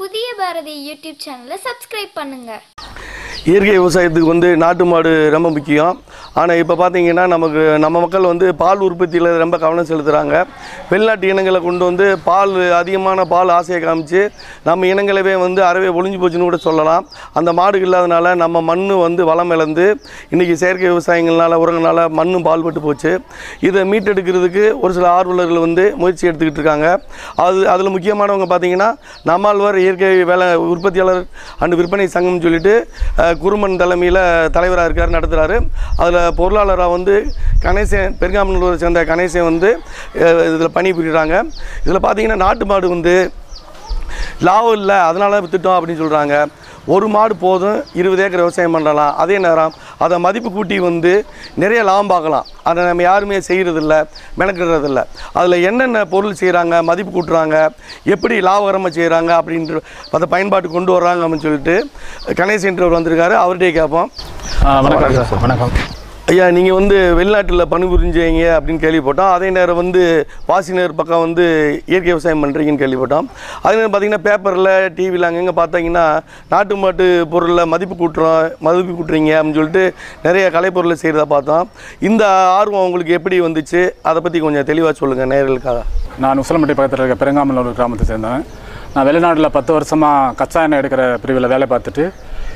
புதிய பாரதி யூடியூப் சேனலை சப்ஸ்கிரைப் பண்ணுங்க. இயற்கை விவசாயத்துக்கு வந்து நாட்டு மாடு ரொம்ப முக்கியம். ஆனால் இப்போ பார்த்தீங்கன்னா நமக்கு நம்ம மக்கள் வந்து பால் உற்பத்தியில் ரொம்ப கவனம் செலுத்துகிறாங்க வெளிநாட்டு இனங்களை கொண்டு வந்து பால் அதிகமான பால் ஆசையை காமிச்சு நம்ம இனங்களவே வந்து அறவே ஒளிஞ்சு போச்சுன்னு கூட சொல்லலாம். அந்த மாடுகள் இல்லாதனால நம்ம மண் வந்து வளம் இழந்து இன்றைக்கி செயற்கை விவசாயங்கள்னால உரங்களால மண்ணும் பால்பட்டு போச்சு. இதை மீட்டெடுக்கிறதுக்கு ஒரு சில ஆர்வலர்கள் வந்து முயற்சி எடுத்துக்கிட்டு இருக்காங்க. அது அதில் முக்கியமானவங்க பார்த்தீங்கன்னா நம்மாழ்வார் இயற்கை வேலை உற்பத்தியாளர் அண்டு விற்பனை சங்கம்னு சொல்லிட்டு குருமன் தலைமையில் தலைவராக இருக்கார் நடத்துகிறாரு அதில் பொருளாளராக வந்து கணேசன் பெருங்காமநல்லூரை சேர்ந்த கணேசன் வந்து இதில் பணிபுரிகிறாங்க இதில் பார்த்தீங்கன்னா நாட்டு மாடு வந்து லாபம் இல்லை அதனால் திட்டம் அப்படின்னு சொல்கிறாங்க ஒரு மாடு போதும் இருபது ஏக்கர் விவசாயம் பண்ணலாம். அதே நேரம் அதை மதிப்பு கூட்டி வந்து நிறைய லாபம் பார்க்கலாம். அதை நம்ம யாருமே செய்கிறதில்ல மெனக்கிடுறதில்ல. அதில் என்னென்ன பொருள் செய்கிறாங்க மதிப்பு கூட்டுறாங்க எப்படி லாபகரமாக செய்கிறாங்க அப்படின்ற அதை பயன்பாட்டு கொண்டு வர்றாங்க அப்படின்னு சொல்லிட்டு கணேசன்றவர் வந்திருக்காரு. அவர்கிட்டயே கேட்போம். வணக்கம் சார். வணக்கம். ஐயா நீங்கள் வந்து வெளிநாட்டில் பணிபுரிஞ்சீங்க அப்படின்னு கேள்விப்பட்டோம். அதே நேரம் வந்து வாசினர் பக்கம் வந்து இயற்கை விவசாயம் பண்ணுறீங்கன்னு கேள்விப்பட்டோம். அதே நேரம் பார்த்தீங்கன்னா பேப்பரில் டிவியில் அங்கங்கே பார்த்தீங்கன்னா நாட்டு மாட்டு பொருளில் மதிப்பு கூட்டுறோம் மதிப்பு கூட்டுறீங்க அப்படின்னு சொல்லிட்டு நிறைய கலைப்பொருளை செய்கிறத பார்த்தோம். இந்த ஆர்வம் உங்களுக்கு எப்படி வந்துச்சு? அதை பற்றி கொஞ்சம் தெளிவாக சொல்லுங்கள் நேர்களுக்காக. நான் உசலம்பட்டி பக்கத்தில் இருக்க பெருங்காமலூர் கிராமத்தை சேர்ந்தேன் நான் வெளிநாட்டில் பத்து வருஷமாக கச்சா எண்ணெய் எடுக்கிற பிரிவில் வேலை பார்த்துட்டு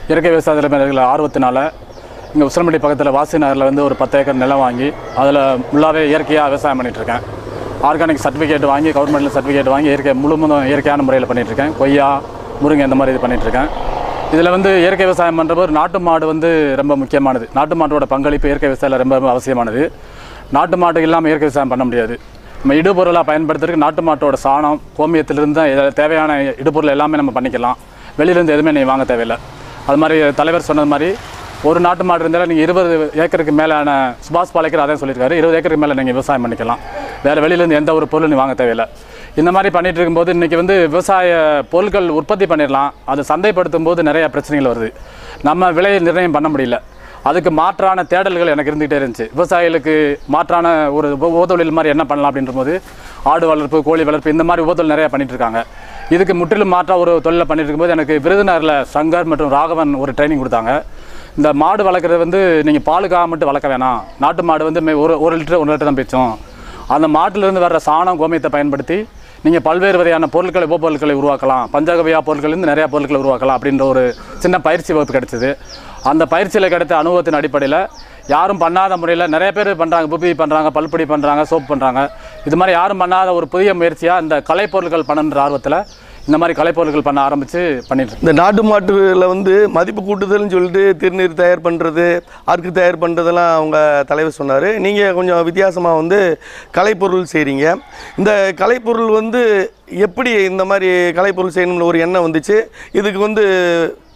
இயற்கை விவசாயத்தில் இருக்கிற ஆர்வத்தினால இங்கே உசலம்பட்டி பக்கத்தில் வாசி நகரில் வந்து ஒரு பத்து ஏக்கர் நிலம் வாங்கி அதில் ஃபுல்லாகவே இயற்கையாக விவசாயம் பண்ணிகிட்ருக்கேன் ஆர்கானிக் சர்டிஃபிகேட் வாங்கி கவர்மெண்ட்டில் சர்டிஃபிகேட் வாங்கி இயற்கை முழுவதும் இயற்கையான முறையில் பண்ணிகிட்ருக்கேன் கொய்யா முருங்கை இந்த மாதிரி இது பண்ணிகிட்ருக்கேன் இதில் வந்து இயற்கை விவசாயம் பண்ணுறப்போ நாட்டு மாடு வந்து ரொம்ப முக்கியமானது. நாட்டு மாட்டோட பங்களிப்பு இயற்கை விவசாயத்தில் ரொம்ப ரொம்ப அவசியமானது. நாட்டு மாடு இல்லாமல் இயற்கை விவசாயம் பண்ண முடியாது. நம்ம இடுபொருளாக பயன்படுத்துறதுக்கு நாட்டு மாட்டோட சாணம் கோமியத்திலிருந்து தான் இதில் தேவையான இடுபொருள் எல்லாமே நம்ம பண்ணிக்கலாம். வெளியிலேருந்து எதுவுமே நீ வாங்க தேவையில்லை. அது மாதிரி தலைவர் சொன்னது மாதிரி ஒரு நாட்டு மாடு இருந்தாலும் நீங்கள் இருபது ஏக்கருக்கு மேலான சுபாஷ் பாலைக்கர் அதான் சொல்லியிருக்காரு. இருபது ஏக்கருக்கு மேலே நீங்கள் விவசாயம் பண்ணிக்கலாம். வேறு வெளியிலேருந்து எந்த ஒரு பொருளும் நீ வாங்க தேவையில்லை. இந்த மாதிரி பண்ணிகிட்டு இருக்கும்போது இன்றைக்கி வந்து விவசாய பொருட்கள் உற்பத்தி பண்ணிடலாம் அது சந்தைப்படுத்தும் போது நிறையா பிரச்சனைகள் வருது. நம்ம விலையை நிர்ணயம் பண்ண முடியல. அதுக்கு மாற்றான தேடல்கள் எனக்கு இருந்துகிட்டே இருந்துச்சு. விவசாயிகளுக்கு மாற்றான ஒரு உப- உபத்தொழில் மாதிரி என்ன பண்ணலாம் அப்படின்ற போது ஆடு வளர்ப்பு கோழி வளர்ப்பு இந்த மாதிரி உபத்தொழில் நிறையா பண்ணிகிட்டு இருக்காங்க. இதுக்கு முற்றிலும் மாற்றாக ஒரு தொழிலை பண்ணிட்டு இருக்கும்போது எனக்கு விருதுநகரில் சங்கர் மற்றும் ராகவன் ஒரு ட்ரைனிங் கொடுத்தாங்க. இந்த மாடு வளர்க்குறது வந்து நீங்கள் பாலுக்காக மட்டும் வளர்க்க வேணாம். நாட்டு மாடு வந்து மே- ஒரு ஒரு லிட்டர் ஒரு லிட்டர் தான் பேச்சும் அந்த மாட்டிலிருந்து வர்ற சாணம் கோமியத்தை பயன்படுத்தி நீங்கள் பல்வேறு வகையான பொருட்களை உபப்பொருட்களை உருவாக்கலாம். பஞ்சகவியா பொருட்கள்லேருந்து நிறையா பொருட்களை உருவாக்கலாம் அப்படின்ற ஒரு சின்ன பயிற்சி வகுப்பு கிடைச்சிது. அந்த பயிற்சியில் கிடைத்த அனுபவத்தின் அடிப்படையில் யாரும் பண்ணாத முறையில் நிறைய பேர் பண்ணுறாங்க புப்பி பண்ணுறாங்க பல்பொடி பண்ணுறாங்க சோப் பண்ணுறாங்க இது மாதிரி யாரும் பண்ணாத ஒரு புதிய முயற்சியாக இந்த கலைப்பொருட்கள் பண்ணுன்ற ஆர்வத்தில் இந்த மாதிரி கலைப்பொருட்கள் பண்ண ஆரம்பித்து பண்ணிட்டு. இந்த நாட்டு மாட்டுல வந்து மதிப்பு கூட்டுதல்னு சொல்லிட்டு திருநீர் தயார் பண்ணுறது அருக்கு தயார் பண்ணுறதெல்லாம் அவங்க தலைவர் சொன்னார். நீங்கள் கொஞ்சம் வித்தியாசமாக வந்து கலைப்பொருள் செய்கிறீங்க இந்த கலைப்பொருள் வந்து எப்படி இந்த மாதிரி கலைப்பொருள் செய்யணும்னு ஒரு எண்ணம் வந்துச்சு? இதுக்கு வந்து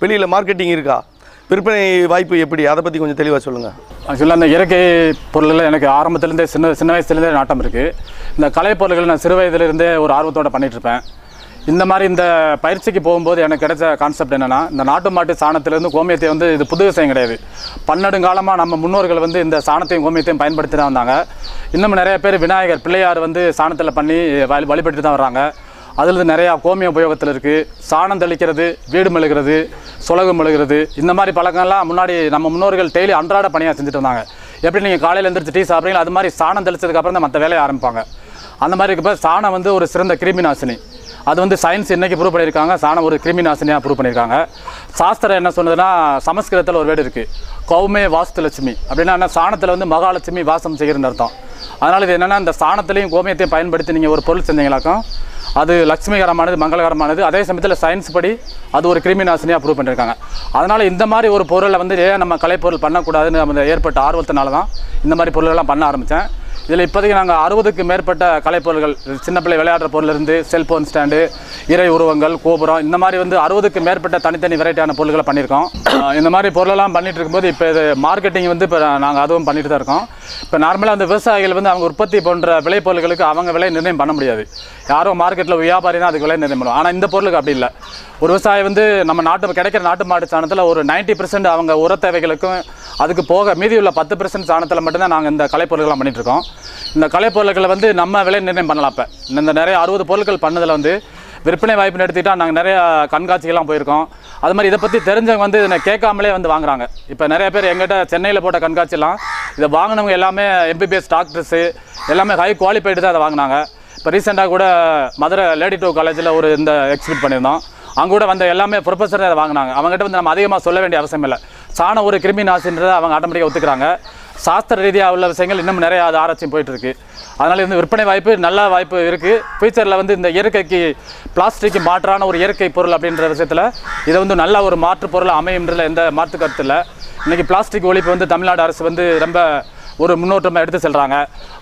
வெளியில் மார்க்கெட்டிங் இருக்கா? விற்பனை வாய்ப்பு எப்படி? அதை பற்றி கொஞ்சம் தெளிவாக சொல்லுங்கள் ஆக்சுவலாக அந்த இயற்கை பொருள்கள் எனக்கு ஆரம்பத்துலேருந்தே சின்ன சின்ன வயசுலேருந்தே நாட்டம் இருக்குது இந்த கலைப்பொருள்கள் நான் சிறு வயதிலிருந்தே ஒரு ஆர்வத்தோடு பண்ணிட்டு இருப்பேன். இந்த மாதிரி இந்த பயிற்சிக்கு போகும்போது எனக்கு கிடைச்ச கான்செப்ட் என்னென்னா இந்த நாட்டு மாட்டு சாணத்திலேருந்து கோமியத்தை வந்து இது புது விஷயம் கிடையாது. பன்னெடுங்காலமாக நம்ம முன்னோர்கள் வந்து இந்த சாணத்தையும் கோமியத்தையும் பயன்படுத்தி தான் வந்தாங்க. இன்னும் நிறைய பேர் விநாயகர் பிள்ளையார் வந்து சாணத்தில் பண்ணி வழி வழிபட்டு தான் வர்றாங்க. அதில் நிறையா கோமிய உபயோகத்தில் இருக்குது சாணம் தெளிக்கிறது வீடு மெழுகிறது சுலகு மெழுகிறது இந்த மாதிரி பழக்கங்கள்லாம் முன்னாடி நம்ம முன்னோர்கள் டெய்லி அன்றாட பணியாக செஞ்சுட்டு வந்தாங்க. எப்படி நீங்கள் காலையில் எழுந்திரிச்சு டீ சாப்பிட்றீங்களோ அது மாதிரி சாணம் தெளிச்சதுக்கப்புறம் தான் மற்ற வேலையை ஆரம்பிப்பாங்க. அந்த மாதிரி இருக்கப்போ சாணம் வந்து ஒரு சிறந்த கிருமி நாசினி அது வந்து சயின்ஸ் இன்றைக்கி ப்ரூவ் பண்ணியிருக்காங்க? சாணம் ஒரு கிருமி நாசினியாக ப்ரூவ் பண்ணியிருக்காங்க. சாஸ்திரம் என்ன சொன்னதுன்னா சமஸ்கிருதத்தில் ஒரு வேர்டு இருக்குது கௌமே வாஸ்து லட்சுமி அப்படின்னா என்ன? சாணத்தில் வந்து மகாலட்சுமி வாசம் செய்கிறன்னு அர்த்தம். அதனால் இது என்னென்னா இந்த சாணத்திலையும் கோமியத்தையும் பயன்படுத்தி நீங்கள் ஒரு பொருள் செஞ்சீங்களாக்கும் அது லட்சுமிகரமானது மங்களகரமானது. அதே சமயத்தில் சயின்ஸ் படி அது ஒரு கிருமி நாசினியாக ப்ரூவ் பண்ணியிருக்காங்க. அதனால் இந்த மாதிரி ஒரு பொருளை வந்து ஏன் நம்ம கலைப்பொருள் பண்ணக்கூடாதுன்னு நம்ம ஏற்பட்ட ஆர்வத்தினால தான் இந்த மாதிரி பொருளெல்லாம் பண்ண ஆரம்பித்தேன் இதில் இப்போதைக்கு நாங்கள் அறுபதுக்கு மேற்பட்ட கலைப்பொருள்கள் சின்ன பிள்ளை விளையாடுற பொருளிலிருந்து செல்ஃபோன் ஸ்டாண்டு இறை உருவங்கள் கோபுரம் இந்த மாதிரி வந்து அறுபதுக்கு மேற்பட்ட தனித்தனி வெரைட்டியான பொருள்களை பண்ணியிருக்கோம். இந்த மாதிரி பொருளெல்லாம் பண்ணிகிட்டு இருக்கும்போது இப்போ இது மார்க்கெட்டிங் வந்து இப்போ நாங்கள் அதுவும் பண்ணிட்டு தான் இருக்கோம். இப்போ நார்மலாக அந்த விவசாயிகள் வந்து அவங்க உற்பத்தி போன்ற விளைபொருள்களுக்கு அவங்க விலை நிர்ணயம் பண்ண முடியாது. யாரோ மார்க்கெட்டில் வியாபாரி தான் அதுக்கு விலை நிர்ணயம் பண்ணுவோம் ஆனால் இந்த பொருளுக்கு அப்படி இல்லை. ஒரு விவசாயி வந்து நம்ம நாட்டு கிடைக்கிற நாட்டு மாட்டு சாணத்தில் ஒரு 90% அவங்க உர தேவைகளுக்கும் அதுக்கு போக மீதி உள்ள பத்து பெர்சன்ட் சாணத்தில் மட்டும்தான் நாங்கள் இந்த கலைப்பொருள்கள்லாம் பண்ணிட்டு இருக்கோம் இந்த கலைப்பொருள்களை வந்து நம்ம விலை நிர்ணயம் பண்ணலாம் இப்போ. இந்த நிறைய அறுபது பொருட்கள் பண்ணதில் வந்து விற்பனை வாய்ப்புன்னு எடுத்துக்கிட்டால் நாங்கள் நிறையா கண்காட்சிகள்லாம் போயிருக்கோம். அது மாதிரி இதை பற்றி தெரிஞ்சவங்க வந்து இதை கேட்காமலே வந்து வாங்குறாங்க. இப்போ நிறைய பேர் எங்கிட்ட சென்னையில் போட்ட கண்காட்சிலாம் இதை வாங்கினவங்க எல்லாமே எம்பிபிஎஸ் டாக்டர்ஸு எல்லாமே ஹை குவாலிஃபைடு தான் அதை வாங்கினாங்க. இப்போ ரீசெண்டாக கூட மதுரை லேடி டோ காலேஜில் ஒரு இந்த எக்ஸிபிட் பண்ணியிருந்தோம். அங்கே கூட வந்த எல்லாமே ப்ரொஃபஸர் அதை வாங்கினாங்க. அவங்ககிட்ட வந்து நம்ம அதிகமாக சொல்ல வேண்டிய அவசியம் இல்லை. சாணம் ஒரு கிருமி நாசின்றதை அவங்க ஆட்டோமேட்டிக்காக ஒத்துக்கிறாங்க. சாஸ்திர ரீதியாக உள்ள விஷயங்கள் இன்னும் நிறைய அது ஆராய்ச்சி போயிட்டுருக்கு அதனால் இந்த விற்பனை வாய்ப்பு நல்ல வாய்ப்பு இருக்குது ஃபியூச்சரில் வந்து இந்த இயற்கைக்கு பிளாஸ்டிக்கு மாற்றான ஒரு இயற்கை பொருள் அப்படின்ற விஷயத்தில் இதை வந்து நல்ல ஒரு மாற்று பொருள் அமையுன்றதுல எந்த மாற்று கருத்து இல்லை. இன்றைக்கி பிளாஸ்டிக் ஒழிப்பு வந்து தமிழ்நாடு அரசு வந்து ரொம்ப ஒரு முன்னோட்டமாக எடுத்து செல்கிறாங்க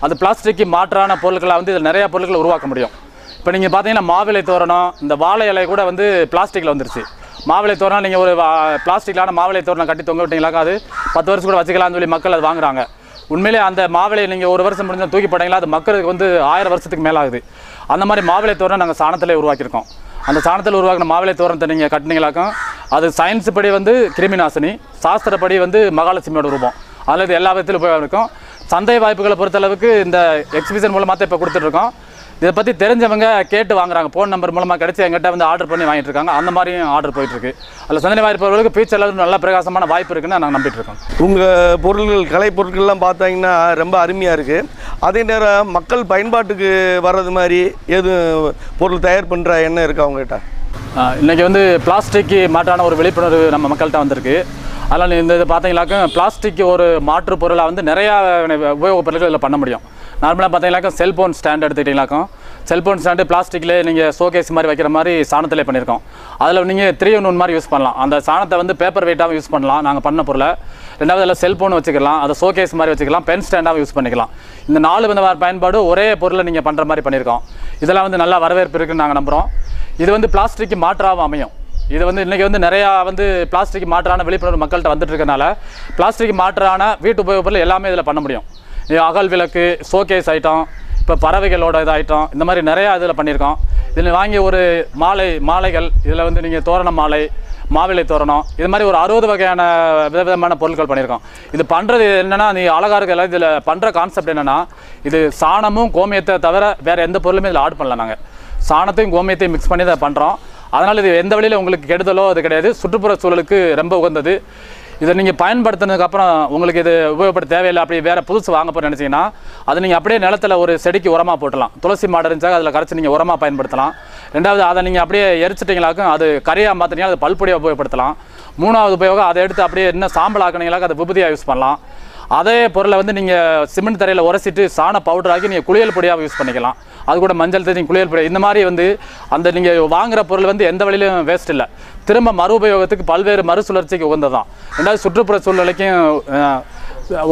அந்த பிளாஸ்டிக்கு மாற்றான பொருட்களை வந்து இதில் நிறையா பொருட்களை உருவாக்க முடியும். இப்போ நீங்கள் பார்த்தீங்கன்னா மாவிலை தோரணம் இந்த வாழை இலை கூட வந்து பிளாஸ்டிக்கில் வந்துருச்சு. மாவிலை தோரணம் நீங்கள் ஒரு பிளாஸ்டிக்கான மாவிலை தோரணம் கட்டி தொங்க விட்டீங்களாக்கா அது பத்து வருஷம் கூட வச்சுக்கலாம்னு சொல்லி மக்கள் அது வாங்குறாங்க. உண்மையிலே அந்த மாவிலையை நீங்கள் ஒரு வருஷம் முடிஞ்சால் தூக்கி போட்டீங்களா அது மக்களுக்கு வந்து ஆயிரம் வருஷத்துக்கு மேலே ஆகுது அந்த மாதிரி மாவிலை தோரணம் நாங்கள் சாணத்திலே உருவாக்கியிருக்கோம். அந்த சாணத்தில் உருவாக்கின மாவிலை தோரணத்தை நீங்கள் கட்டினீங்களாக்கும் அது சயின்ஸ் படி வந்து கிருமி நாசினி சாஸ்திரப்படி வந்து மகாலட்சுமியோட ரூபம். அதில் இது எல்லா விதத்திலும் உபயோகம் இருக்கும். சந்தை வாய்ப்புகளை பொறுத்தளவுக்கு இந்த எக்ஸிபிஷன் மூலமாக தான் இப்போ கொடுத்துட்ருக்கோம். இதை பற்றி தெரிஞ்சவங்க கேட்டு வாங்குறாங்க. ஃபோன் நம்பர் மூலமாக கிடச்சி எங்கிட்ட வந்து ஆர்டர் பண்ணி வாங்கிட்டு இருக்காங்க அந்த மாதிரியும் ஆர்டர் போயிட்டுருக்கு அதில் சந்தனை வாய்ப்புகளுக்கு ஃபியூச்சரில் நல்ல பிரகாசமான வாய்ப்பு இருக்குன்னு நாங்கள் நம்பிட்டு இருக்கோம் உங்கள் பொருள்கள் கலை பொருட்கள்லாம் பார்த்தீங்கன்னா ரொம்ப அருமையாக இருக்குது அதே நேரம் மக்கள் பயன்பாட்டுக்கு வர்றது மாதிரி எதுவும் பொருள் தயார் பண்ணுற எண்ணம் இருக்கா அவங்ககிட்ட ஆஹ் இன்னைக்கு வந்து பிளாஸ்டிக்கு மாற்றான ஒரு விழிப்புணர்வு நம்ம மக்கள்கிட்ட வந்திருக்கு. அதனால் இந்த இது பார்த்தீங்கன்னாக்கா பிளாஸ்டிக் ஒரு மாற்று பொருளாக வந்து நிறையா உபயோகப் பொருட்கள் இதில் பண்ண முடியும். நார்மலாக பார்த்தீங்கன்னாக்கா செல்ஃபோன் ஸ்டாண்ட் எடுத்துக்கிட்டீங்களாக்கும் செல்ஃபோன் ஸ்டாண்டு பிளாஸ்டிக்லேயே நீங்கள் ஷோகேஸ் மாதிரி வைக்கிற மாதிரி சாணத்திலே பண்ணியிருக்கோம். அதில் நீங்கள் த்ரீ ஒன் ஒன் மாதிரி யூஸ் பண்ணலாம். அந்த சாணத்தை வந்து பேப்பர் வெயிட்டாகவும் யூஸ் பண்ணலாம். நாங்கள் பண்ண பொருளை. ரெண்டாவது அதில் செல்ஃபோன் வச்சுக்கலாம். அதை ஷோகேஸ் மாதிரி வச்சுக்கலாம். பென் ஸ்டாண்டாகவும் யூஸ் பண்ணிக்கலாம். இந்த நாலு விதமான பயன்பாடு ஒரே பொருளை நீங்கள் பண்ணுற மாதிரி பண்ணியிருக்கோம். இதெல்லாம் வந்து நல்லா வரவேற்பு இருக்குன்னு நாங்கள் நம்புகிறோம் இது வந்து பிளாஸ்டிக் மாற்றாகவும் அமையும். இது வந்து இன்றைக்கி வந்து நிறையா வந்து பிளாஸ்டிக் மாற்றான விழிப்புணர்வு மக்கள்கிட்ட வந்துட்டு இருக்கனால பிளாஸ்டிக் மாற்றான வீட்டு உபயோக பொருள் எல்லாமே இதில் பண்ண முடியும். அகல் விளக்கு ஷோகேஸ் ஐட்டம் இப்போ பறவைகளோட இது ஐட்டம் இந்த மாதிரி நிறையா இதில் பண்ணியிருக்கோம். இதில் வாங்கி ஒரு மாலை மாலைகள் இதில் வந்து நீங்கள் தோரண மாலை மாவிலை தோரணம் இது மாதிரி ஒரு அறுபது வகையான விதவிதமான பொருட்கள் பண்ணியிருக்கோம். இது பண்ணுறது என்னென்னா நீ அழகாக இருக்கல இதில் பண்ணுற கான்செப்ட் என்னென்னா இது சாணமும் கோமியத்தை தவிர வேறு எந்த பொருளுமே இதில் ஆட் பண்ணல நாங்கள் சாணத்தையும் கோமியத்தையும் மிக்ஸ் பண்ணி தான் பண்ணுறோம் அதனால் இது எந்த வழியில் உங்களுக்கு கெடுதலோ அது கிடையாது. சுற்றுப்புற சூழலுக்கு ரொம்ப உகந்தது. இதை நீங்கள் பயன்படுத்தினதுக்கப்புறம் உங்களுக்கு இது உபயோகப்பட தேவையில்லை. அப்படி வேறு புதுசு வாங்க போகிற நினச்சிங்கன்னா அதை நீங்கள் அப்படியே நிலத்தில் ஒரு செடிக்கு உரமாக போட்டலாம் துளசி மாடு இருந்துச்சா அதில் கரைச்சி நீங்கள் உரமாக பயன்படுத்தலாம். ரெண்டாவது அதை நீங்கள் அப்படியே எரிச்சிட்டிங்களாக்கும் அது கரையாக மாற்றினீங்க அது பல்பொடியாக உபயோகப்படுத்தலாம். மூணாவது உபயோகம் அதை எடுத்து அப்படியே இன்னும் சாம்பல் ஆக்கினீங்களாக்க அதை விபதியாக யூஸ் பண்ணலாம். அதே பொருளை வந்து நீங்கள் சிமெண்ட் தரையில் உரசிட்டு சாண பவுடர் ஆக்கி நீங்கள் குளியல் பொடியாக யூஸ் பண்ணிக்கலாம். அது கூட மஞ்சள் தண்ணி குளியல் பொடி. இந்த மாதிரி வந்து அந்த நீங்கள் வாங்குகிற பொருள் வந்து எந்த வழியிலும் வேஸ்ட் இல்லை. திரும்ப மறு உபயோகத்துக்கு பல்வேறு மறுசுழற்சிக்கு உகந்ததான். ரெண்டாவது சுற்றுப்புற சூழ்நிலைக்கும்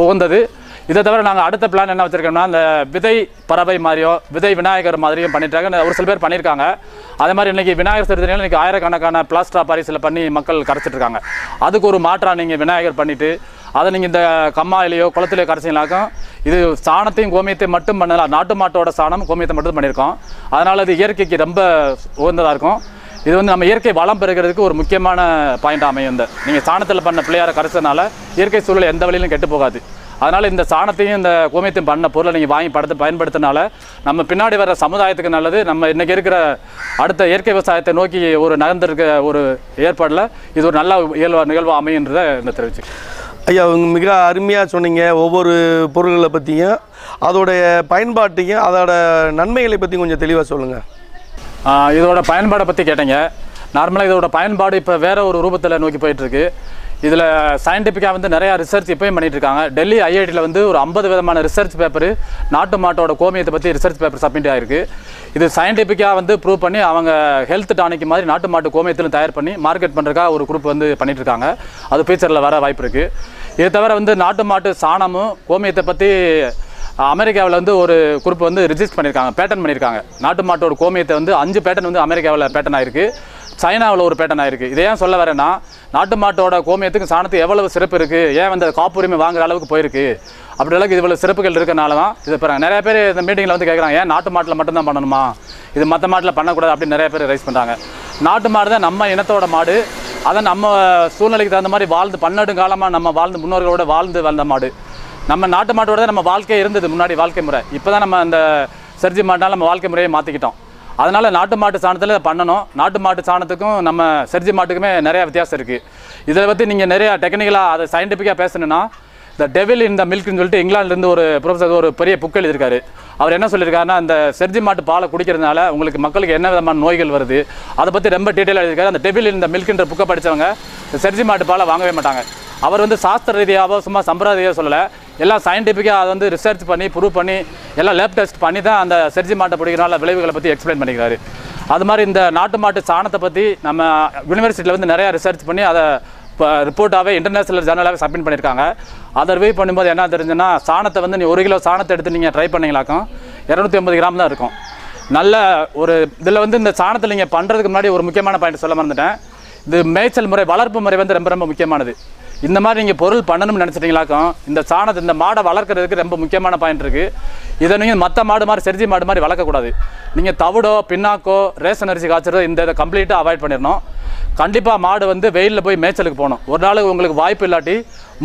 உகந்தது. இதை தவிர நாங்கள் அடுத்த பிளான் என்ன வச்சுருக்கோம்னா அந்த விதை பறவை மாதிரியோ விதை விநாயகர் மாதிரியும் பண்ணிட்டாங்க ஒரு சில பேர் பண்ணியிருக்காங்க அதே மாதிரி இன்றைக்கி விநாயகர் சதுர்த்தினால இன்றைக்கி ஆயிரக்கணக்கான பிளாஸ்டா பாரிஸில் பண்ணி மக்கள் கரைச்சிட்ருக்காங்க. அதுக்கு ஒரு மாற்றாக நீங்கள் விநாயகர் பண்ணிவிட்டு அதை நீங்கள் இந்த கம்மாயிலையோ குளத்துலையோ கரைச்சிங்களாக்கும் இது சாணத்தையும் கோமியத்தையும் மட்டும் பண்ணலாம் நாட்டு மாட்டோட சாணம் கோமியத்தை மட்டும் பண்ணியிருக்கோம். அதனால் அது இயற்கைக்கு ரொம்ப உகந்ததாக இருக்கும். இது வந்து நம்ம இயற்கை வளம் பெறுகிறதுக்கு ஒரு முக்கியமான பாயிண்ட் அமையும் இந்த. நீங்கள் சாணத்தில் பண்ண பிள்ளையாரை கரைச்சதுனால இயற்கை சூழல் எந்த வழியிலும் கெட்டு போகாது. அதனால் இந்த சாணத்தையும் இந்த கோமியத்தையும் பண்ண பொருளை நீங்கள் வாங்கி படுத்து பயன்படுத்தினால நம்ம பின்னாடி வர சமுதாயத்துக்கு நல்லது. நம்ம இன்றைக்கி இருக்கிற அடுத்த இயற்கை விவசாயத்தை நோக்கி ஒரு நகர்ந்திருக்க ஒரு ஏற்பாடில் இது ஒரு நல்ல இயல்பு நிகழ்வாக அமையுன்றதை இந்த தெரிவிச்சு ஐயா மிக அருமையாக சொன்னீங்க. ஒவ்வொரு பொருள்களை பற்றியும் அதோடைய பயன்பாட்டையும் அதோட நன்மைகளை பற்றி கொஞ்சம் தெளிவாக சொல்லுங்கள் இதோட பயன்பாடை பற்றி கேட்டீங்க. நார்மலாக இதோட பயன்பாடு இப்போ வேறு ஒரு ரூபத்தில் நோக்கி போயிட்டுருக்கு இதில் சயின்டிஃபிக்காக வந்து நிறையா ரிசர்ச் இப்போயும் பண்ணிகிட்ருக்காங்க இருக்காங்க டெல்லி ஐஐடியில் வந்து ஒரு ஐம்பது விதமான ரிசர்ச் பேப்பர் நாட்டு மாட்டோட கோமியத்தை பற்றி ரிசர்ச் பேப்பர் சப்மிட் ஆகிருக்கு இது சயின்டிஃபிக்காக வந்து ப்ரூவ் பண்ணி அவங்க ஹெல்த் டானிக் மாதிரி நாட்டு மாட்டு கோமியத்திலும் தயார் பண்ணி மார்க்கெட் பண்ணுறதுக்காக ஒரு குரூப் வந்து பண்ணிட்டு இருக்காங்க அது ஃபியூச்சரில் வர வாய்ப்பு இருக்குது இதை தவிர வந்து நாட்டு மாட்டு சாணமும் கோமியத்தை பற்றி அமெரிக்காவில் வந்து ஒரு குரூப் வந்து ரிஜிஸ்டர் பண்ணியிருக்காங்க பேட்டன் பண்ணியிருக்காங்க நாட்டு மாட்டோட கோமியத்தை வந்து அஞ்சு பேட்டன் வந்து அமெரிக்காவில் பேட்டன் ஆயிருக்கு. சைனாவில் ஒரு பேட்டன் ஆயிருக்கு. இதை ஏன் சொல்ல வரேன்னா நாட்டு மாட்டோட கோமியத்துக்கு சாணத்துக்கு எவ்வளவு சிறப்பு இருக்குது ஏன் வந்து காப்புரிமை வாங்குற அளவுக்கு போயிருக்கு? அப்படி அளவுக்கு இவ்வளோ சிறப்புகள் இருக்கிறனால தான் இது இப்போ நிறைய பேர் இந்த மீட்டிங்கில் வந்து கேட்குறாங்க ஏன் நாட்டு மாட்டில் மட்டும்தான் பண்ணணுமா? இது மற்ற மாட்டில் பண்ணக்கூடாது அப்படின்னு நிறைய பேர் ரைஸ் பண்ணுறாங்க நாட்டு மாடு தான் நம்ம இனத்தோட மாடு. அதை நம்ம சூழ்நிலைக்கு தகுந்த மாதிரி வாழ்ந்து பன்னெடுங்காலமாக நம்ம வாழ்ந்து முன்னோர்களோட வாழ்ந்து வந்த மாடு. நம்ம நாட்டு மாட்டோட தான் நம்ம வாழ்க்கை இருந்தது முன்னாடி வாழ்க்கை முறை. இப்போ தான் நம்ம அந்த சர்ஜி மாட்டினால நம்ம வாழ்க்கை முறையை மாற்றிக்கிட்டோம் அதனால் நாட்டு மாட்டு சாணத்தில் பண்ணணும். நாட்டு மாட்டு சாணத்துக்கும் நம்ம செர்ஜி மாட்டுக்குமே நிறையா வித்தியாசம் இருக்குது இதை பற்றி நீங்கள் நிறையா டெக்னிக்கலாக அதை சயின்டிஃபிக்காக பேசணுன்னா த டெவில் இந்த மில்க்னு சொல்லிட்டு இங்கிலாந்துலேருந்து ஒரு ப்ரொஃபஸர் ஒரு பெரிய புக் எழுதியிருக்காரு. அவர் என்ன சொல்லியிருக்காருன்னா அந்த செர்ஜி மாட்டு பாலை குடிக்கிறதுனால உங்களுக்கு மக்களுக்கு என்ன விதமான நோய்கள் வருது அதை பற்றி ரொம்ப டீட்டெயிலாக எழுதியிருக்காரு. அந்த டெவில் இந்த மில்க்ன்ற புக்கை படித்தவங்க செர்ஜி மாட்டு பாலை வாங்கவே மாட்டாங்க. அவர் வந்து சாஸ்திர ரீதியாகவோ சும்மா சம்பிரதாயம் சொல்லலை. எல்லாம் சயின்டிஃபிக்காக அதை வந்து ரிசர்ச் பண்ணி ப்ரூவ் பண்ணி எல்லாம் லேப் டெஸ்ட் பண்ணி தான் அந்த செர்ஜி மாட்டை பிடிக்கிறனால விளைவுகளை பற்றி எக்ஸ்பிளைன் பண்ணிக்கிறாரு. அது மாதிரி இந்த நாட்டு மாட்டு சாணத்தை பற்றி நம்ம யூனிவர்சிட்டியில் வந்து நிறையா ரிசர்ச் பண்ணி அதை இப்போ ரிப்போர்ட்டாகவே இன்டர்நேஷனல் ஜேர்னலாகவே சப்மிட் பண்ணியிருக்காங்க. அதை ரிவ்யூ பண்ணும்போது என்ன தெரிஞ்சுன்னா சாணத்தை வந்து நீ ஒரு கிலோ சாணத்தை எடுத்து நீங்கள் ட்ரை பண்ணிங்களாக்கும் இரநூத்தி ஐம்பது கிராம் தான் இருக்கும். நல்ல ஒரு இதில் வந்து இந்த சாணத்தில் நீங்கள் பண்ணுறதுக்கு முன்னாடி ஒரு முக்கியமான பாயிண்ட் சொல்ல மறந்துட்டேன். இது மேய்ச்சல் முறை வளர்ப்பு முறை வந்து ரொம்ப ரொம்ப முக்கியமானது. இந்த மாதிரி நீங்கள் பொருள் பண்ணணும்னு நினச்சிட்டிங்களாக்கும் இந்த சாணத்தை இந்த மாடை வளர்க்குறதுக்கு ரொம்ப முக்கியமான பாயிண்ட் இருக்குது இதை நீங்கள் மற்ற மாடு மாதிரி செர்ஜி மாடு மாதிரி வளர்க்கக்கூடாது. நீங்கள் தவிடோ பின்னாக்கோ ரேஷன் அரிசி காய்ச்சறதோ இந்த இதை கம்ப்ளீட்டாக அவாய்ட் பண்ணிடணும். கண்டிப்பாக மாடு வந்து வெயிலில் போய் மேய்ச்சலுக்கு போகணும். ஒரு நாள் உங்களுக்கு வாய்ப்பு இல்லாட்டி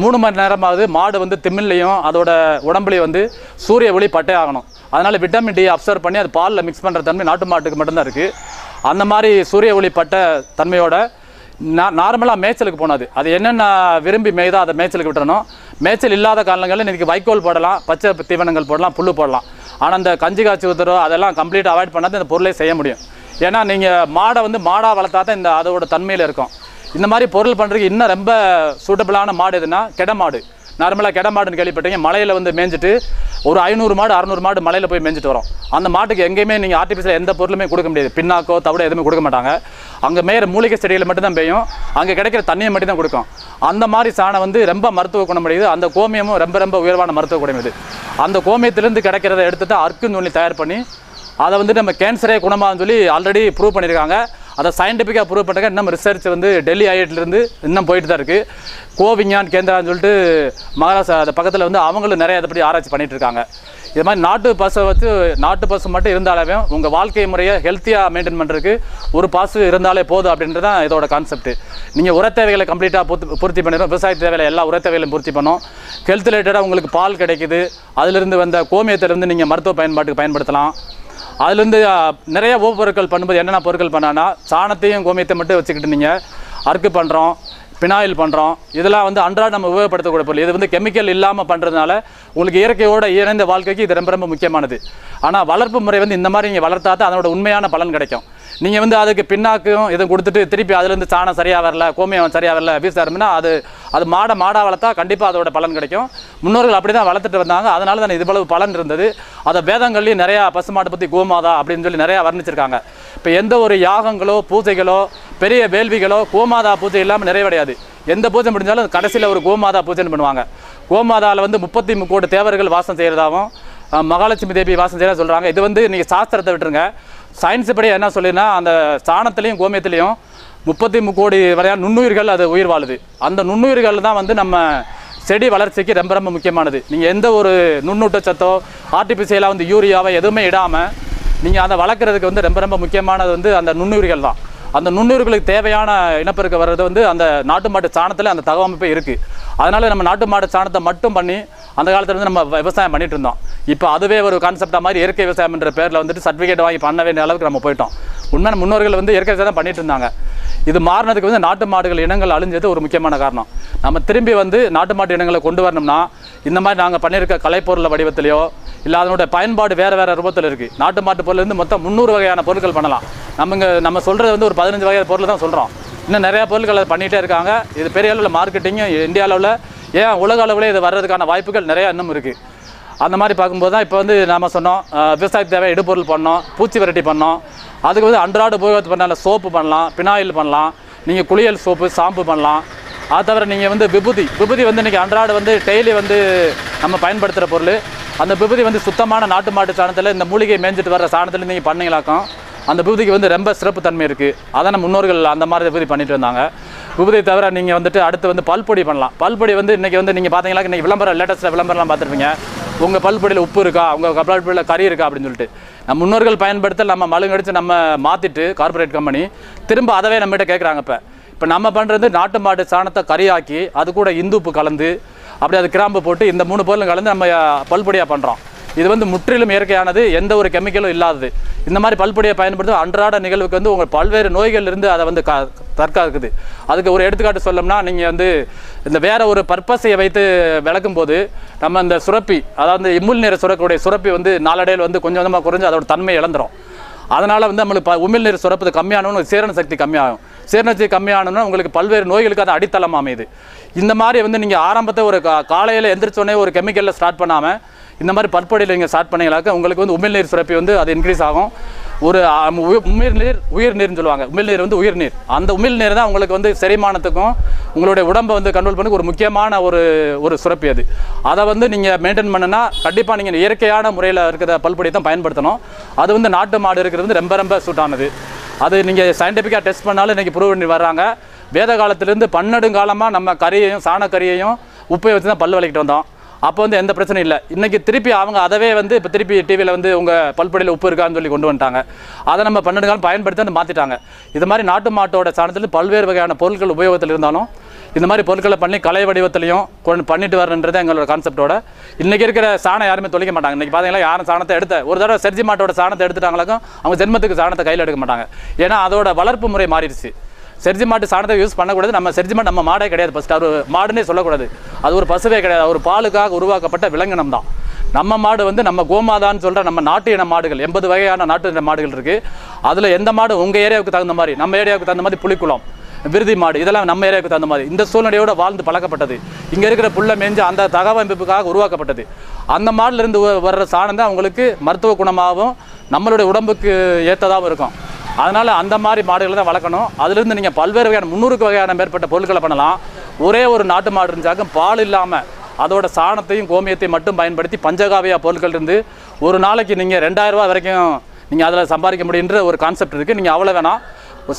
மூணு மணி நேரமாவது மாடு வந்து திமில்லையும் அதோட உடம்புலையும் வந்து சூரிய ஒளி பட்டே ஆகணும். அதனால் விட்டமின் டி அப்சர்வ் பண்ணி அது பாலில் மிக்ஸ் பண்ணுற தன்மை நாட்டு மாட்டுக்கு மட்டும்தான் இருக்குது அந்த மாதிரி சூரிய ஒளி பட்ட தன்மையோட நார்மலாக மேய்ச்சலுக்கு போனது. அது என்னென்ன விரும்பி மேய்தோ அதை மேய்ச்சலுக்கு விட்டுறணும். மேய்ச்சல் இல்லாத காலங்களில் இன்றைக்கி வைக்கோல் போடலாம் பச்சை தீவனங்கள் போடலாம் புல் போடலாம். ஆனால் அந்த கஞ்சி காய்ச்சி ஊற்றுறோ அதெல்லாம் கம்ப்ளீட் அவாய்ட் பண்ணாது இந்த பொருளே செய்ய முடியும். ஏன்னா நீங்கள் மாடை வந்து மாடாக வளர்த்தா தான் இந்த அதோட தன்மையில் இருக்கும். இந்த மாதிரி பொருள் பண்ணுறதுக்கு இன்னும் ரொம்ப சூட்டபிளான மாடு எதுனா கெட மாடு. நார்மலாக கெட மாடுன்னு கேள்விப்பட்டீங்க மலையில் வந்து மேய்ஞ்சிட்டு ஒரு ஐநூறு மாடு அறநூறு மாடு மலையில் போய் மேய்ஞ்சிட்டு வரும். அந்த மாட்டுக்கு எங்கேயுமே நீங்கள் ஆர்டிஃபிஷியல் எந்த பொருளுமே கொடுக்க முடியாது. பின்னாக்கோ தவிட எதுவுமே கொடுக்க மாட்டாங்க. அங்கே மேயிற மூலிகை செடிகளை மட்டும்தான் பெய்யும் அங்கே கிடைக்கிற தண்ணியை மட்டும் தான் கொடுக்கும். அந்த மாதிரி சாணம் வந்து ரொம்ப மருத்துவ குணமுடையது அந்த கோமியமும் ரொம்ப ரொம்ப உயர்வான மருத்துவ குணம் இது. அந்த கோமியத்திலேருந்து கிடைக்கிறத எடுத்து தான் அர்க்குன்னு சொல்லி தயார் பண்ணி அதை வந்து நம்ம கேன்சரே குணமாகன்னு சொல்லி ஆல்ரெடி ப்ரூவ் பண்ணியிருக்காங்க. அதை சயின்டிஃபிக்காக ப்ரூவ் பண்ணுறாங்க இன்னும் ரிசர்ச் வந்து டெல்லி ஐஐடிலேருந்து இன்னும் போயிட்டு தான் இருக்குது கோவிஞ்ஞான் கேந்திரான்னு சொல்லிட்டு மகாராஷ்டிரா அது பக்கத்தில் வந்து அவங்களும் நிறைய அதை பற்றி ஆராய்ச்சி பண்ணிகிட்டு இருக்காங்க. இது மாதிரி நாட்டு பசை வச்சு நாட்டு பசு மட்டும் இருந்தாலே உங்கள் வாழ்க்கை முறையை ஹெல்த்தியாக மெயின்டைன் பண்ணுறதுக்கு ஒரு பாசு இருந்தாலே போதும் அப்படின்றது தான் இதோட கான்செப்ட் நீங்கள் உர தேவைகளை கம்ப்ளீட்டாக பூர்த்தி பூர்த்தி பண்ணிடும் விவசாய தேவையில எல்லா உர தேவைகளையும் பூர்த்தி பண்ணோம் ஹெல்த் ரிலேட்டடாக உங்களுக்கு பால் கிடைக்குது. அதிலிருந்து வந்த கோமியத்திலிருந்து நீங்கள் மருத்துவ பயன்பாட்டுக்கு பயன்படுத்தலாம். அதுலேருந்து நிறைய ஓப்பொருட்கள் பண்ணும்போது என்னென்ன பொருட்கள் பண்ணான்னா சாணத்தையும் கோமியத்தை மட்டும் வச்சுக்கிட்டு நீங்கள் அறுக்கு பண்ணுறோம் பினாயில் பண்ணுறோம் இதெல்லாம் வந்து அன்றாட நம்ம உபயோகப்படுத்தக்கூடிய பொருள். இது வந்து கெமிக்கல் இல்லாமல் பண்ணுறதுனால உங்களுக்கு இயற்கையோட இணைந்த வாழ்க்கைக்கு இது ரொம்ப ரொம்ப முக்கியமானது. ஆனால் வளர்ப்பு முறை வந்து இந்த மாதிரி நீங்கள் வளர்த்தா தான் அதனோட உண்மையான பலன் கிடைக்கும். நீங்கள் வந்து அதுக்கு பின்னாக்கும் இதை கொடுத்துட்டு திருப்பி அதுலேருந்து சாணம் சரியாக வரல கோமியம் சரியாக வரல வீச ஆரம்பினா அது அது மாடை மாடாக வளர்த்தா கண்டிப்பாக அதோட பலன் கிடைக்கும். முன்னோர்கள் அப்படி தான் வளர்த்துட்டு வந்தாங்க அதனால தான் இவ்வளவு பலன் இருந்தது. அதை வேதங்கள்லையும் நிறையா பசுமாட்டை பற்றி கோமாதா அப்படின்னு சொல்லி நிறையா வர்ணிச்சிருக்காங்க. இப்போ எந்த ஒரு யாகங்களோ பூஜைகளோ பெரிய வேள்விகளோ கோமாதா பூஜை இல்லாமல் நிறைவடையாது. எந்த பூஜை முடிஞ்சாலும் கடைசியில் ஒரு கோமாதா பூஜைன்னு பண்ணுவாங்க. கோமாதாவில் வந்து முப்பத்தி முக்கோடி தேவர்கள் வாசம் செய்கிறதாவும் மகாலட்சுமி தேவி வாசம் செய்கிறதா சொல்கிறாங்க இது வந்து நீங்கள் சாஸ்திரத்தை விட்டுருங்க. சயின்ஸ் படி என்ன சொல்லினா அந்த சாணத்துலேயும் கோமியத்துலேயும் முப்பத்தி முக்கோடி வரையான நுண்ணுயிர்கள் அது உயிர் வாழுது. அந்த நுண்ணுயிர்கள் தான் வந்து நம்ம செடி வளர்ச்சிக்கு ரொம்ப ரொம்ப முக்கியமானது. நீங்கள் எந்த ஒரு நுண்ணூட்டச்சத்தோ ஆர்டிஃபிஷியலாக வந்து யூரியாவை எதுவுமே இடாமல் நீங்கள் அதை வளர்க்குறதுக்கு வந்து ரொம்ப ரொம்ப முக்கியமானது வந்து அந்த நுண்ணுயிர்கள் தான். அந்த நுண்ணுயிர்களுக்கு தேவையான இனப்பெருக்க வர்றது வந்து அந்த நாட்டு மாட்டு சாணத்தில் அந்த தகவமைப்பு இருக்குது அதனால் நம்ம நாட்டு மாட்டு சாணத்தை மட்டும் பண்ணி அந்த காலத்துலேருந்து நம்ம விவசாயம் பண்ணிட்டு இருந்தோம். இப்போ அதுவே ஒரு கான்செப்டாக மாதிரி இயற்கை விவசாயம்ன்ற பேரில் வந்துட்டு சர்டிஃபிகேட் வாங்கி பண்ண வேண்டிய அளவுக்கு நம்ம போயிட்டோம். உண்மையான முன்னோர்கள் வந்து இயற்கை விவசாயம் பண்ணிட்டு இருந்தாங்க. இது மாறினதுக்கு வந்து நாட்டு மாடுகள் இனங்கள் அழிஞ்சது ஒரு முக்கியமான காரணம். நம்ம திரும்பி வந்து நாட்டு மாட்டு இனங்களை கொண்டு வரணும்னா இந்த மாதிரி நாங்கள் பண்ணியிருக்க கலைப்பொருள் வடிவத்திலையோ இல்லை அதனுடைய பயன்பாடு வேறு வேறு ரூபத்தில் இருக்குது நாட்டு மாட்டு பொருள்லேருந்து மொத்தம் முந்நூறு வகையான பொருட்கள் பண்ணலாம். நம்ம நம்ம சொல்கிறது வந்து ஒரு பதினஞ்சு வகையான பொருள் தான் சொல்கிறோம் இன்னும் நிறையா பொருட்கள் அதை பண்ணிகிட்டே இருக்காங்க. இது பெரிய அளவில் மார்க்கெட்டிங்கும் இந்தியா அளவில் ஏன் உலக அளவில் இது வர்றதுக்கான வாய்ப்புகள் நிறையா இன்னும் இருக்குது அந்த மாதிரி பார்க்கும்போது தான் இப்போ வந்து நாம் சொன்னோம் விவசாய தேவை இடுபொருள் பண்ணோம் பூச்சி விரட்டி பண்ணோம். அதுக்கு வந்து அன்றாட உபயோகத்து பண்ணால சோப்பு பண்ணலாம் பினாயில் பண்ணலாம் நீங்கள் குளியல் சோப்பு ஷாம்பு பண்ணலாம். அது தவிர நீங்கள் வந்து விபூதி விபூதி வந்து இன்றைக்கி அன்றாட வந்து டெய்லி வந்து நம்ம பயன்படுத்துகிற பொருள். அந்த விபூதி வந்து சுத்தமான நாட்டு மாட்டு சாணத்தில் இந்த மூலிகை மேய்ஞ்சிட்டு வர்ற சாணத்தில் நீங்கள் பண்ணிங்களாக்கும் அந்த விபூதிக்கு வந்து ரொம்ப சிறப்பு தன்மை இருக்குது அதை நம்ம முன்னோர்கள் அந்த மாதிரி விபூதி பண்ணிட்டு வந்தாங்க. உபதை தவிர நீங்கள் வந்துட்டு அடுத்து வந்து பல்பொடி பண்ணலாம். பல்பொடி வந்து இன்றைக்கி வந்து நீங்கள் பார்த்தீங்களா இன்றைக்கி விளம்பரம் லேட்டஸ்ட்டில் விளம்பரம்லாம் பார்த்துருப்பீங்க. உங்கள் பல்பொடியில் உப்பு இருக்கா? உங்கள் பல்பொடியில் கறி இருக்கா? அப்படின்னு சொல்லிட்டு. நம்ம முன்னோர்கள் பயன்படுத்த நம்ம மழுங்கடித்து நம்ம மாற்றிட்டு கார்ப்பரேட் கம்பெனி திரும்ப அதவே நம்மகிட்ட கேட்குறாங்க இப்போ. இப்போ நம்ம பண்ணுறது நாட்டு மாட்டு சாணத்தை கறியாக்கி அது கூட இந்துப்பு கலந்து அப்படி அது கிராம்பு போட்டு இந்த மூணு பொருளும் கலந்து நம்ம பல்பொடியாக பண்ணுறோம் இது வந்து முற்றிலும் இயற்கையானது எந்த ஒரு கெமிக்கலும் இல்லாதது. இந்த மாதிரி பல்பொடியை பயன்படுத்தி அன்றாட நிகழ்வுக்கு வந்து உங்கள் பல்வேறு நோய்கள்லேருந்து அதை வந்து கா தற்காக்குது. அதுக்கு ஒரு எடுத்துக்காட்டு சொல்லோம்னா நீங்கள் வந்து இந்த வேற ஒரு பர்பஸை வைத்து விளக்கும் போது நம்ம இந்த சுரப்பி அதாவது இம்முல் நீரை சுரக்கக்கூடிய சுரப்பி வந்து நாளடையில் வந்து கொஞ்சம் கொஞ்சமாக குறைஞ்சு அதோட தன்மை இழந்துரும். அதனால் வந்து நம்மளுக்கு உமிழ் நீர் சுரப்பது கம்மியானவங்க சீரண சக்தி கம்மியாகும். சீரண சக்தி கம்மியானோம்னா உங்களுக்கு பல்வேறு நோய்களுக்கு அது அடித்தளம் அமையுது. இந்த மாதிரி வந்து நீங்கள் ஆரம்பத்தை ஒரு கா காலையில் எந்திரிச்சோடனே ஒரு கெமிக்கலில் ஸ்டார்ட் பண்ணாமல் இந்த மாதிரி பற்படியில் நீங்கள் ஸ்டார்ட் பண்ணிங்களாக்க உங்களுக்கு வந்து உமிழ்நீர் சுரப்பி வந்து அது இன்க்ரீஸ் ஆகும். ஒரு உமிழ்நீர் உயிர்நீர்னு சொல்லுவாங்க. உமிழ்நீர் வந்து உயிர்நீர் அந்த உமிழ்நீர் தான் உங்களுக்கு வந்து செரிமானத்துக்கும் உங்களுடைய உடம்பை வந்து கண்ட்ரோல் பண்ணி ஒரு முக்கியமான ஒரு ஒரு சுரப்பி அது. அதை வந்து நீங்கள் மெயின்டைன் பண்ணுனா கண்டிப்பாக நீங்கள் இயற்கையான முறையில் இருக்கிற பல்பொடி தான் பயன்படுத்தணும். அது வந்து நாட்டு மாடு இருக்கிறது வந்து ரொம்ப ரொம்ப சூட்டானது அது நீங்கள் சயின்டிஃபிக்காக டெஸ்ட் பண்ணாலும் இன்றைக்கி ப்ரூவ் பண்ணி வர்றாங்க. வேத காலத்திலேருந்து பன்னெடுங்காலமாக நம்ம கறியையும் சாணக்கறியையும் உப்பை வச்சு தான் பல் விளக்கிட்டு வந்தோம். அப்போ வந்து எந்த பிரச்சனையும் இல்லை. இன்றைக்கி திருப்பி அவங்க அதவே வந்து இப்போ திருப்பி டிவியில் வந்து உங்கள் பல்படியில் உப்பு இருக்கான்னு சொல்லி கொண்டு வந்துட்டாங்க. அதை நம்ம பன்னெண்டு காலம் பயன்படுத்தி வந்து மாற்றிட்டாங்க இது மாதிரி நாட்டு மாட்டோட சாணத்தில் பல்வேறு வகையான பொருட்கள் உபயோகத்தில் இருந்தாலும் இந்த மாதிரி பொருட்களை பண்ணி கலை வடிவத்திலையும் கொண்டு பண்ணிட்டு வரணுன்றது எங்களோட கான்செப்டோட இன்றைக்கி இருக்கிற சாணம் யாருமே தொலைக்க மாட்டாங்க. இன்றைக்கி பார்த்தீங்கன்னா யாரும் சாணத்தை எடுத்த ஒரு தடவை செர்ஜி மாட்டோட சாணத்தை எடுத்துட்டாங்களுக்கும் அவங்க ஜென்மத்துக்கு சாணத்தை கையில் எடுக்க மாட்டாங்க. ஏன்னா அதோட வளர்ப்பு முறை மாறிடுச்சு. செர்ஜி மாட்டு சாணத்தை யூஸ் பண்ணக்கூடாது. நம்ம செர்ஜி மாட்டு நம்ம மாடே கிடையாது. ஃபஸ்ட் அவர் மாடுன்னே சொல்லக்கூடாது. அது ஒரு பசுவே கிடையாது. ஒரு பாலுக்காக உருவாக்கப்பட்ட விலங்கினம் தான். நம்ம மாடு வந்து நம்ம கோமாதான்னு சொல்கிற நம்ம நாட்டு இன மாடுகள் எண்பது வகையான நாட்டு இன மாடுகள் இருக்குது அதில் எந்த மாடு உங்கள் ஏரியாவுக்கு தகுந்த மாதிரி நம்ம ஏரியாவுக்கு தகுந்த மாதிரி புளிக்குளம் விருதி மாடு இதெல்லாம் நம்ம ஏரியாவுக்கு தகுந்த மாதிரி. இந்த சூழ்நிலையோட வாழ்ந்து பழக்கப்பட்டது. இங்கே இருக்கிற புள்ள மேய்ஞ்சு அந்த தகவமைப்புக்காக உருவாக்கப்பட்டது. அந்த மாடுலேருந்து வர்ற சாணம் தான் அவங்களுக்கு மருத்துவ குணமாகவும் நம்மளுடைய உடம்புக்கு ஏற்றதாகவும் இருக்கும். அதனால் அந்த மாதிரி மாடுகளை தான் வளர்க்கணும். அதுலேருந்து நீங்கள் பல்வேறு வகையான முந்நூறுக்கு வகையான மேற்பட்ட பொருட்களை பண்ணலாம். ஒரே ஒரு நாட்டு மாடு இருந்தாக்க பால் இல்லாமல் அதோட சாணத்தையும் கோமியத்தையும் மட்டும் பயன்படுத்தி பஞ்சகாவியா பொருட்கள் இருந்து ஒரு நாளைக்கு நீங்கள் ரெண்டாயிரரூபா வரைக்கும் நீங்கள் அதில் சம்பாதிக்க முடியுன்ற ஒரு கான்செப்ட் இருக்குது நீங்கள் அவ்வளோ வேணாம்.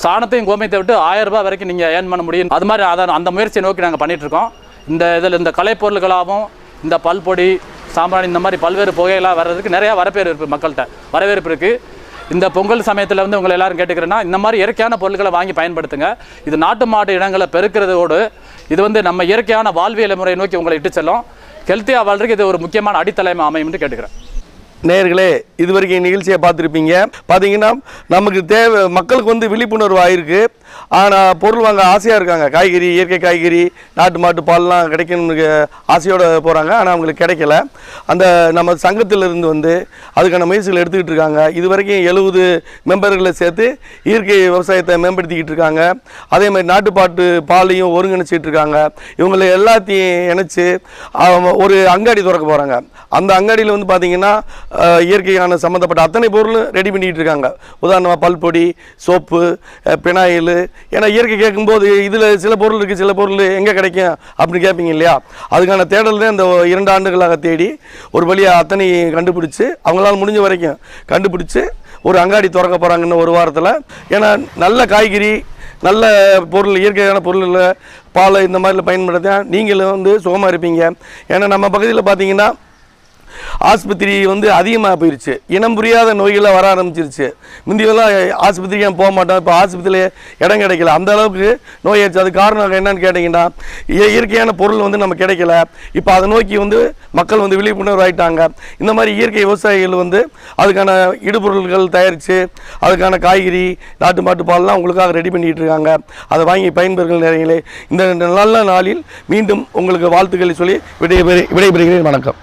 சாணத்தையும் கோமியத்தை விட்டு ஆயிரம் ரூபாய் வரைக்கும் நீங்கள் ஏர்ன் பண்ண முடியும். அது மாதிரி அதை அந்த முயற்சியை நோக்கி நாங்கள் பண்ணிகிட்ருக்கோம் இந்த இதில் இந்த கலைப்பொருள்களாகவும் இந்த பல்பொடி சாம்பிராணி இந்த மாதிரி பல்வேறு புகைகளாக வர்றதுக்கு நிறையா வரவேற்பு இருக்குது மக்கள்கிட்ட. வரவேற்பு இருக்குது இந்த பொங்கல் சமயத்தில் வந்து உங்களை எல்லாரும் கேட்டுக்கிறேன்னா இந்த மாதிரி இயற்கையான பொருட்களை வாங்கி பயன்படுத்துங்க. இது நாட்டு மாட்டு இடங்களை பெருக்கிறதோடு இது வந்து நம்ம இயற்கையான வாழ்வியல் முறையை நோக்கி உங்களை இட்டு செல்லும். ஹெல்த்தியாக வாழ்றதுக்கு இது ஒரு முக்கியமான அடித்தலைமை அமையும் என்று கேட்டுக்கிறேன். நேர்களே இது வரைக்கும் நிகழ்ச்சியை பார்த்துருப்பீங்க. பார்த்தீங்கன்னா நமக்கு தேவை மக்களுக்கு வந்து விழிப்புணர்வு ஆயிருக்கு. ஆனால் பொருள் வாங்க ஆசையாக இருக்காங்க. காய்கறி இயற்கை காய்கறி நாட்டு மாட்டு பால்லாம் கிடைக்கணும்னு ஆசையோடு போகிறாங்க ஆனால் அவங்களுக்கு கிடைக்கல. அந்த நம்ம சங்கத்தில் இருந்து வந்து அதுக்கான முயற்சிகள் எடுத்துக்கிட்டு இருக்காங்க. இது வரைக்கும் எழுபது மெம்பர்களை சேர்த்து இயற்கை விவசாயத்தை மேம்படுத்திக்கிட்டு இருக்காங்க. அதே மாதிரி நாட்டுப்பாட்டு பாலையும் ஒருங்கிணைச்சிட்டு இருக்காங்க. இவங்களை எல்லாத்தையும் இணைச்சி ஒரு அங்காடி திறக்க போகிறாங்க அந்த அங்காடியில் வந்து பார்த்திங்கன்னா இயற்கையான சம்மந்தப்பட்ட அத்தனை பொருளும் ரெடி பண்ணிகிட்டு இருக்காங்க. உதாரணமாக பல்பொடி சோப்பு பினாயில். ஏன்னா இயற்கை கேட்கும்போது இதில் சில பொருள் இருக்குது சில பொருள் எங்கே கிடைக்கும் அப்படின்னு கேட்பீங்க இல்லையா? அதுக்கான தேடல் தான் இந்த இரண்டு ஆண்டுகளாக தேடி ஒரு வழியாக அத்தனை கண்டுபிடிச்சி அவங்களால முடிஞ்ச வரைக்கும் கண்டுபிடிச்சி ஒரு அங்காடி திறக்க போகிறாங்கன்னு ஒரு வாரத்தில். ஏன்னா நல்ல காய்கறி நல்ல பொருள் இயற்கையான பொருளில் பால் இந்த மாதிரில பயன்படுத்த நீங்களும் வந்து சுகமாக இருப்பீங்க. ஏன்னா நம்ம பகுதியில் பார்த்தீங்கன்னா ஆஸ்பத்திரி வந்து அதிகமாக போயிடுச்சு இனம் புரியாத நோய்களாக வர ஆரம்பிச்சிருச்சு. முந்தியெல்லாம் ஆஸ்பத்திரிக்கு போக மாட்டோம்? இப்போ ஆஸ்பத்திரியிலே இடம் கிடைக்கல. அந்த அளவுக்கு நோய் ஆயிடுச்சு அது காரணம் என்னன்னு கேட்டிங்கன்னா இயற்கையான பொருள் வந்து நம்ம கிடைக்கல. இப்போ அதை நோக்கி வந்து மக்கள் வந்து விழிப்புணர்வு ஆகிட்டாங்க இந்த மாதிரி இயற்கை விவசாயிகள் வந்து அதுக்கான இடுபொருள்கள் தயாரித்து அதுக்கான காய்கறி நாட்டு மாட்டு பால்லாம் உங்களுக்காக ரெடி பண்ணிட்டு இருக்காங்க. அதை வாங்கி பயன்பெறுங்கள் நிறைகளே இந்த நல்ல நாளில் மீண்டும் உங்களுக்கு வாழ்த்துக்களை சொல்லி விடைபெறு விடைபெறுகிறேன். வணக்கம்.